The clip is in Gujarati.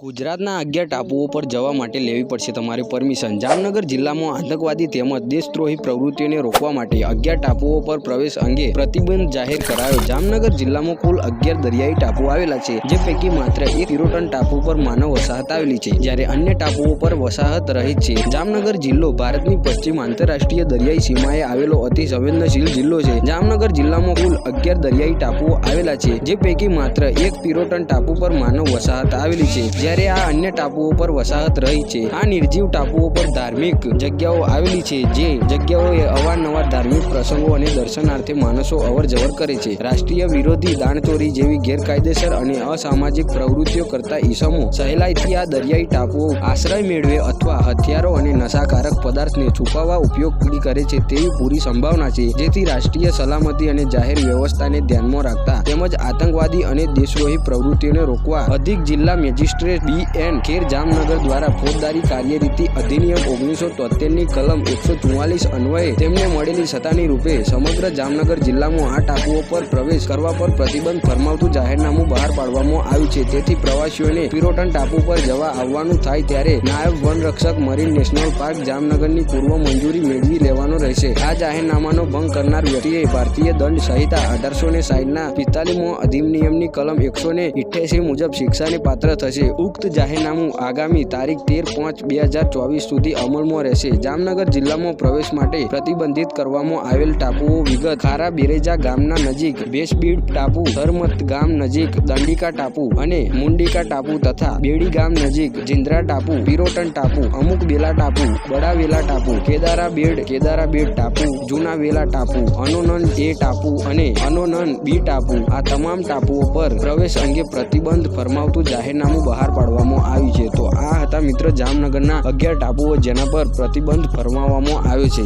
ગુજરાતના અગિયાર ટાપુઓ પર જવા માટે લેવી પડશે તમારી પરમિશન. જામનગર જિલ્લામાં આતંકવાદી તેમજ દેશદ્રોહી પ્રવૃત્તિઓને રોકવા માટે અગિયાર ટાપુઓ પર પ્રવેશ અંગે પ્રતિબંધ જાહેર કરાયો. જામનગર જિલ્લામાં કુલ અગિયાર દરિયાઈ ટાપુ આવેલા છે, જે પૈકી માત્ર એક પિરોટન ટાપુ પર માનવ વસાહત આવેલી છે, જ્યારે અન્ય ટાપુઓ પર વસાહત રહિત છે. જામનગર જિલ્લો ભારતની પશ્ચિમ આંતરરાષ્ટ્રીય દરિયાઈ સીમાએ આવેલો અતિ સંવેદનશીલ જિલ્લો છે. જામનગર જિલ્લામાં કુલ અગિયાર દરિયાઈ ટાપુઓ આવેલા છે, જે પૈકી માત્ર એક પિરોટન ટાપુ પર માનવ વસાહત આવેલી છે જ્યારે આ અન્ય ટાપુઓ પર વસાહત રહી છે, આ નિર્જીવ ટાપુઓ પર ધાર્મિક જગ્યાઓ આવેલી છે, જે જગ્યાઓએ અવારનવાર ધાર્મિક પ્રસંગો અને દર્શનાર્થે માણસો અવર જવર કરે છે. રાષ્ટ્રીય વિરોધી દાણચોરી જેવી ગેરકાયદેસર અને અસામાજિક પ્રવૃત્તિઓ કરતા ઈસમો સહેલાઈથી આ દરિયાઈ ટાપુઓ આશ્રય મેળવે અથવા હથિયારો અને નશાકારક પદાર્થને છુપાવવા ઉપયોગ કરે છે તેવી પૂરી સંભાવના છે, જેથી રાષ્ટ્રીય સલામતી અને જાહેર વ્યવસ્થાને ધ્યાનમાં રાખતા તેમજ આતંકવાદી અને દેશદ્રોહી પ્રવૃત્તિઓને રોકવા અધિક જિલ્લા magistrate B N Kher Jamnagar દ્વારા ફોજદારી કાર્યરીતિ અધિનિયમ ઓગણીસો તોતેરની કલમ એકસો ચુમ્માલીસ અન્વયે તેમને મળેલી સત્તાની રૂપે સમગ્ર જામનગર જિલ્લામાં આ ટાપુઓ પર પ્રવેશ કરવા પર પ્રતિબંધ ફરમાવતું જાહેરનામું બહાર પાડવામાં આવ્યું છે. તેથી પ્રવાસીઓને પિરોટન ટાપુ પર જવા આવવાનું થાય ત્યારે નાયબ વનરક્ષક મરીન નેશનલ પાર્ક જામનગરની પૂર્વ મંજૂરી મેળવી લેવાનો રહેશે. આ જાહેરનામાનો ભંગ કરનાર વ્યક્તિએ ભારતીય દંડ સંહિતા અઢારસો ને સાઠના પિસ્તાલીમો અધિનિયમની કલમ એકસો ને મુજબ શિક્ષાને પાત્ર થશે. ઉક્ત જાહેરનામું આગામી તારીખ તેર પાંચ બે હજાર ચોવીસ સુધી અમલમાં રહેશે. જામનગર જિલ્લામાં પ્રવેશ માટે પ્રતિબંધિત કરવામાં આવેલ ટાપુઓ વિગત. ખારા બેરેજા ગામના નજીક ભેસબીડ ટાપુ, ધરમત ગામ નજીક, દંડિકા ટાપુ અને મુંડિકા ટાપુ તથા બેડી ગામ નજીક, જિંદ્રા ટાપુ, પિરોટન ટાપુ, અમુક બેલા ટાપુ, બડાવેલા ટાપુ, કેદારા બેડ કેદારા બેડ ટાપુ જૂના વેલા ટાપુ, અનોનન એ ટાપુ અને અનોનન બી ટાપુ આ તમામ ટાપુઓ પર પ્રવેશ અંગે પ્રતિબંધ ફરમાવતું જાહેરનામું બહાર પાડવામાં આવ્યું છે. તો આ હતા મિત્ર જામનગરના અગિયાર ટાપુઓ જેના પર પ્રતિબંધ ફરમાવવામાં આવ્યો છે.